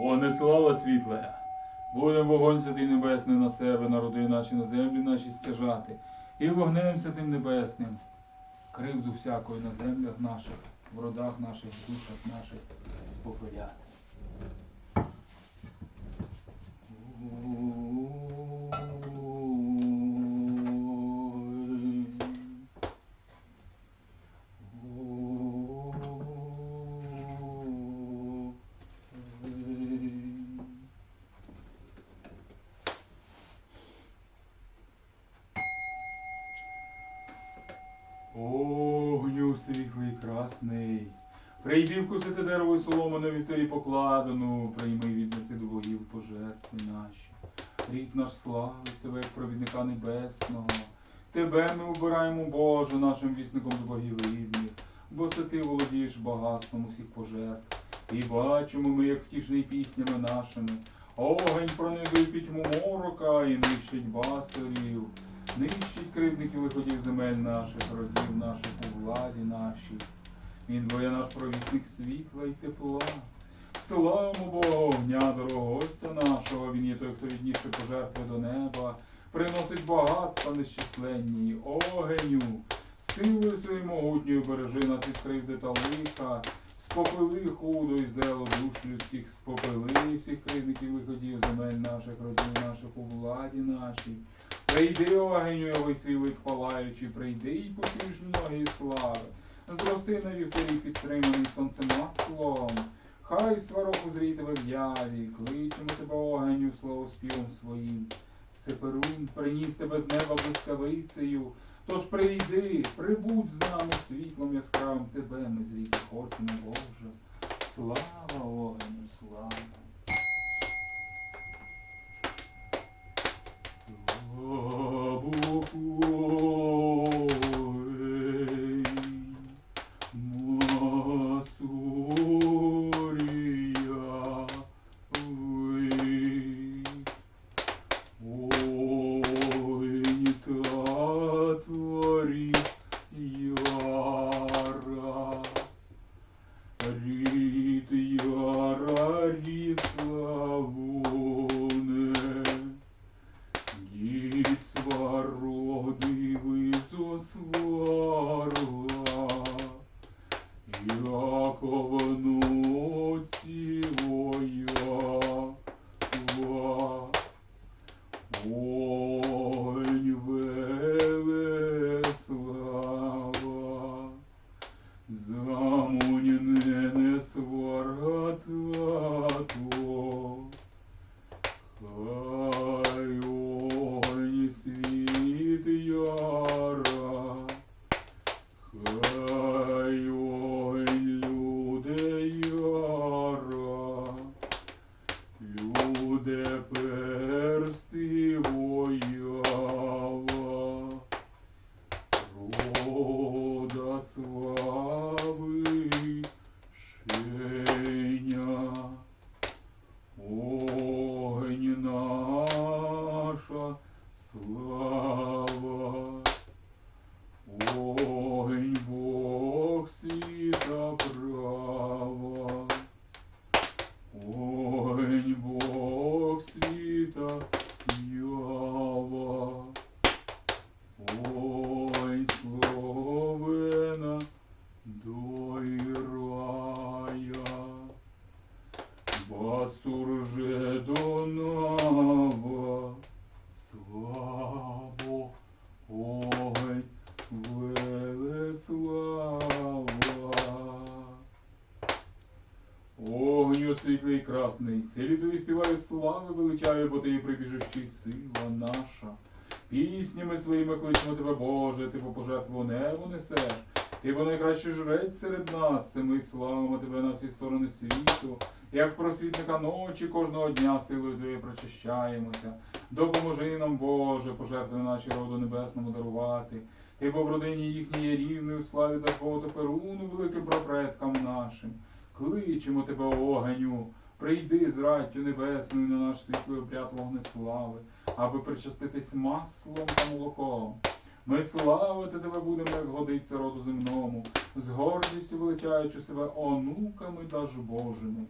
О, не слава світле! будем вогонь святий небесний на себе, народи наші на землі наші стяжати, і вогнем святим небесним, кривду всякої на землях наших, в родах наших, душах наших спопиляти. Прийди вкусити дерево і соломину від тої покладену, прийми віднеси до богів пожертви наші. Рід наш славить тебе, як провідника небесного. Тебе ми обираємо, Боже, нашим вісником до богів рідних, бо це ти володієш багатством усіх пожертв. І бачимо ми, як втішний піснями нашими. Огонь пронизує пітьму морока і нищить басурів. Нищить кривдників виходів земель наших, родів наших у владі нашій. Він двоє наш провісник світла й тепла. Славимо Богу, огня дорогого гостя нашого, він є той, хто відніше пожертви до неба, приносить багатства нещисленні, огеню, силою своєю могутньою бережи нас від кривди та лиха, спопили худо й зело душ людських, спопили всіх кривдників виходів земель наших, родів наших у владі нашій. Прийди, огеню, його свій лик палаючи, прийди й почуєш ноги слави. Зрости на вівторі підтриманий сонцем маслом. Хай сварок узрій тебе в яві, кличемо тебе огеню слово співом своїм. Сеперун приніс тебе з неба блискавицею. Тож прийди, прибудь з нами світлом яскравим тебе ми зріти хочемо, Боже. Слава огню, слава. Славу Ой, світлий красний, селі тобі співаю слави величаю, бо ти є прибіжищий сила наша. Піснями своїми кличемо тебе, Боже, ти по пожертву небо несеш. Ти бо найкращий жрець серед нас, це ми тебе на всі сторони світу. Як просвітника ночі кожного дня силою твоєю прочищаємося. Допоможи нам, Боже, пожертви наші роду небесному дарувати. Ти бо в родині їхній є рівний у славі Дахвоту Перуну великим прапредкам нашим. Кличемо тебе, огеню, прийди з раттю небесною на наш світлий обряд вогнеслави, аби причаститись маслом та молоком. Ми славити тебе будемо, як годиться роду земному, з гордістю величаючи себе онуками даж Божими.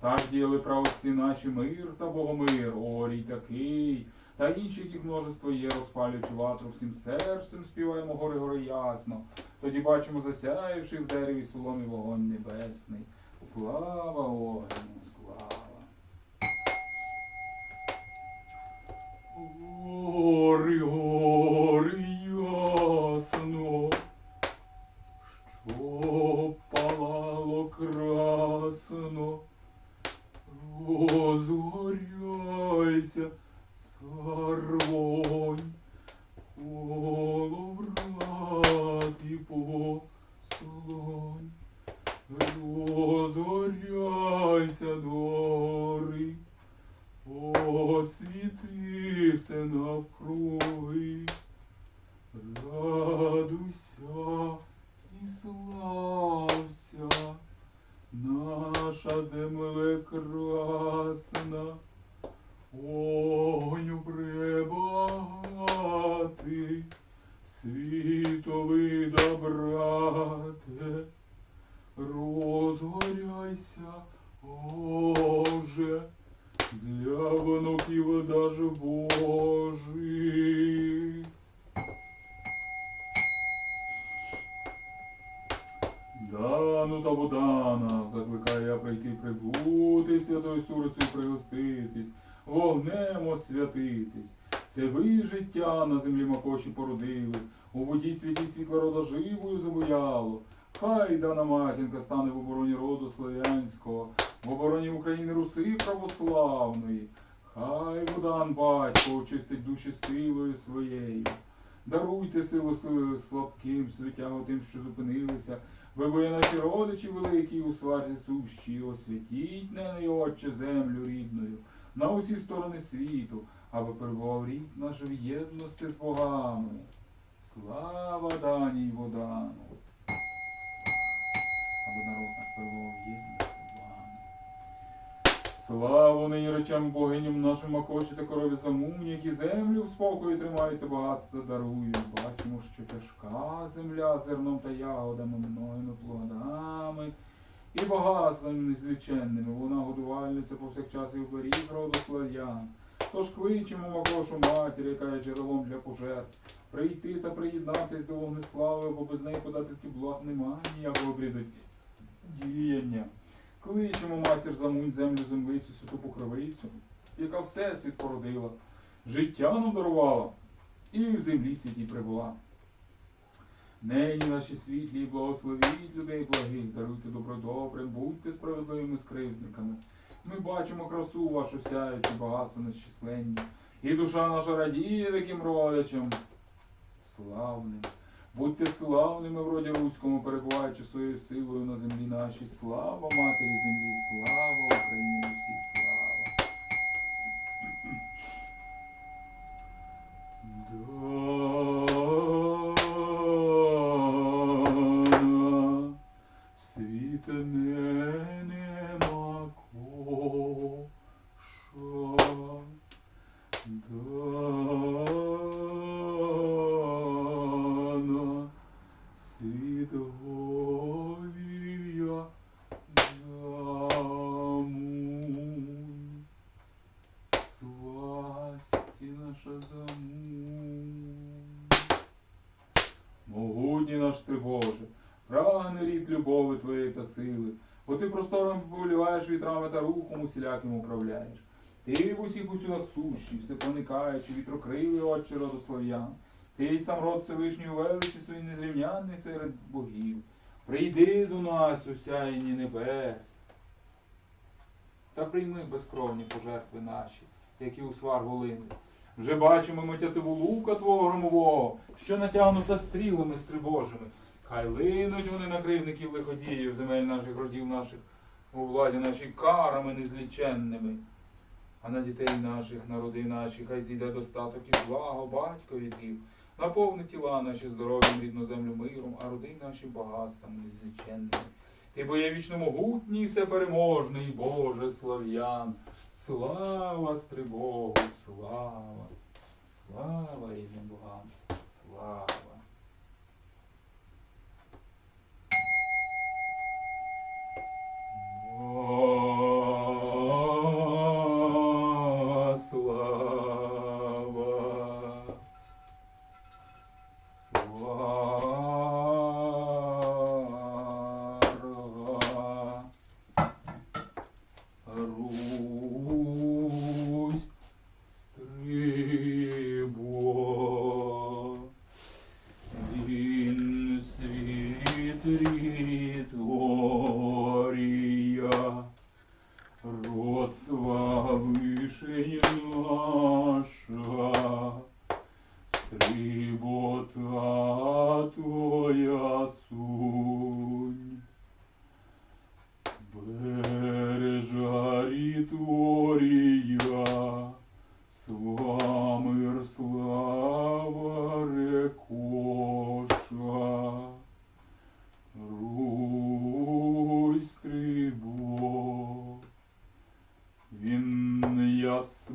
Так діяли праотці наші мир та богомир, орій такий, та інші, яких множество є, розпалюючи ватру всім серцем, співаємо гори гори ясно. Тоді бачимо засяявши в дереві соломі вогонь небесний. Слава огню, слава. Гори, гори ясно, що палало красно, розгоряйся, царвонь, наша земле красна, огню пребагатий, світовий добрате, розгоряйся, Боже, для внуків даже Божих. Дану та Будана, закликаю я прийти прибути, святою сурицею пригоститись, вогнем освятитись. Це ви життя на землі макоші породили, у воді святі світла рода живою забуяло. Хай дана матінка стане в обороні роду славянського, в обороні України Руси православної. Хай Будан батько очистить душі силою своєю. Даруйте силу слабким, святягу тим, що зупинилися. Ви бо наші родичі великі у сварці сущі, освятіть неї, Отче, землю рідною, на усі сторони світу, аби перебував рід наш в єдності з богами. Слава даній Водану! Аби народ наш перебував в єдності. Славу нині речам богиням нашим Акоші та корові замумні, які землю в спокої тримають та багатство дарують. Бачимо, що тяжка земля зерном та ягодами, мною плодами і багатствами незліченними. Вона годувальниця повсякчас і оберіг роду слав'ян. Тож кличемо Макошу матір, яка є джерелом для пожертв, прийти та приєднатись до вогнеслави, бо без неї подати благ немає ніякого обріду діяння. Кличемо матір замунь землю землицю, святу покровицю, яка всесвіт породила, життя нам дарувала і в землі світі прибула. Нині наші світлі благословіть людей благих, даруйте добро добре, будьте справедливими скривдниками. Ми бачимо красу вашу сяючу, багатство нещисленні, і душа наша радіє таким родичам. Славним. Будьте славними в роді руському, перебуваючи своєю силою на землі нашій. Слава матері землі, слава Україні, усі слава. Та сили, бо ти простором повеліваєш вітрами та рухом усіляким управляєш. Ти в усіх усюдах сущий, все проникаючи, вітрокрили, отче роду слав'ян. Ти сам род Всевишньої величі свій незрівнянний серед богів. Прийди до нас, у небес. Та прийми безкровні пожертви наші, які у свар голини. Вже бачимо ми тятиву лука твого громового, що натягнута стрілами стрибожими. Хай линуть вони на кривників лиходіїв, земель наших родів наших, у владі нашій карами незліченними. А на дітей наших, на роди наші, хай зійде достаток і благо батько віків. Наповни тіла наші здоров'ям, рідну землю миром, а роди наші багатствами незліченними. Ти бо є вічно могутній, всепереможний, Боже слав'ян. Слава Стрибогу, слава, слава рідним богам, слава. whoa.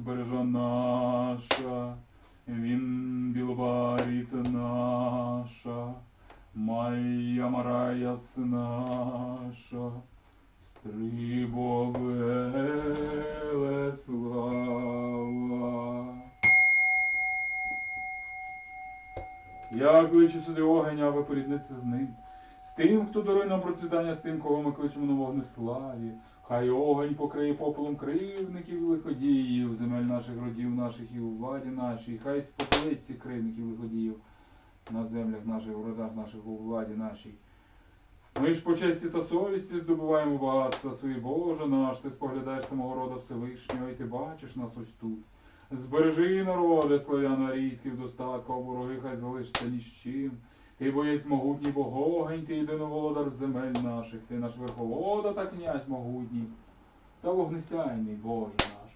Бережа наша, він білобаріт наша, Майя Мараяс наша, Стрибовеле слава. Як кличе сюди огень, а ви порідниться з ним. З тим, хто дарує нам процвітання, з тим, кого ми кличемо на вогнеславі. Хай огонь покриє попелом кривдників і лиходіїв, земель наших родів наших і у владі нашій. Хай спопелить цих кривдників лиходіїв на землях наших, в родах наших, у владі нашій. Ми ж по честі та совісті здобуваємо багатства свої, Боже наш, ти споглядаєш самого рода Всевишнього, і ти бачиш нас ось тут. Збережи народи славяно-арійських достатку, а вороги хай залишиться ні з чим. Ти боєць могутній богогень, ти єдиноволодар земель наших, ти наш верховода та князь могутній, та вогнесяйний Боже наш.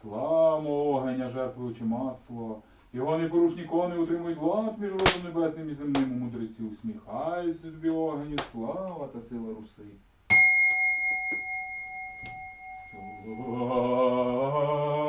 Слава огеня, жертвуючи масло. Його непорушні кони утримують лад між родом небесним і земним у мудреці. Усміхайся тобі огеню, слава та сила руси. Слава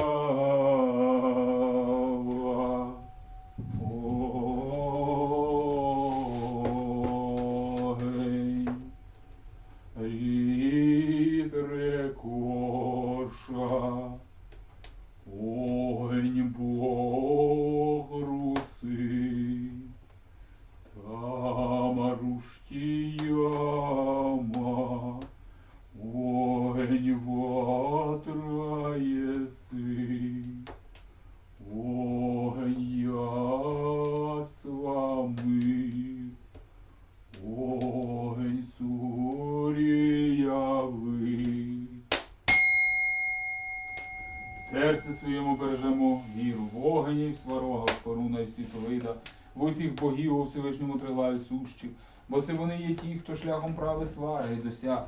усіх богів у Всевишньому триглаві сущих, бо це вони є ті, хто шляхом прави свари досяг.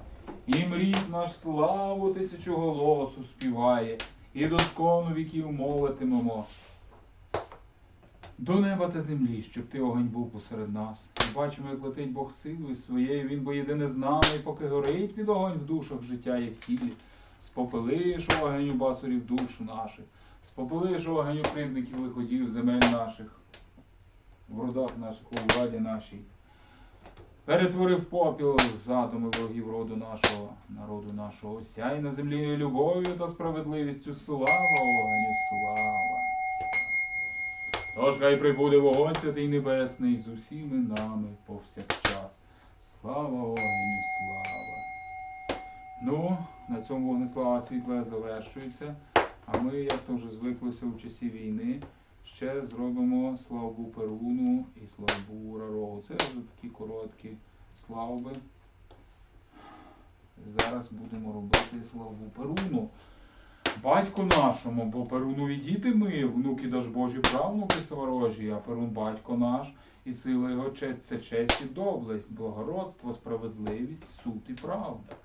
І мрій наш славу тисячу голосу співає, і доскону віків мовитимемо. До неба та землі, щоб ти огонь був посеред нас. І бачимо, як летить Бог силою своєю, він бо єдине з нами, і поки горить від огонь в душах життя є в тілі. Спопелиш огонь у басурів душу наших, спопелиш огонь у кривдників лиходів земель наших, в родах наших, у владі нашій. Перетворив попіл задуми ворогів роду нашого, народу нашого, сяй на землі любов'ю та справедливістю. Слава огоню, слава! Тож хай прибуде вогонь святий небесний з усіми нами повсякчас. Слава огню, слава! Ну, на цьому вогнеслава світла завершується. А ми, як то вже звиклося в часі війни, ще зробимо славбу Перуну і славбу Урарогу. Це вже такі короткі славби. Зараз будемо робити славбу Перуну. Батьку нашому, бо Перунові діти ми, внуки даж Божі правнуки сворожі, а Перун батько наш, і сила його честь це честь і доблесть, благородство, справедливість, суд і правда.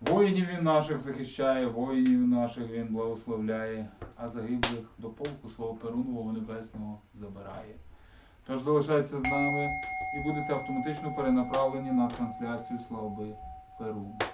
Воїнів він наших захищає, воїнів наших він благословляє, а загиблих до полку свого Перунового небесного забирає. Тож залишайтеся з нами і будете автоматично перенаправлені на трансляцію слави Перуну.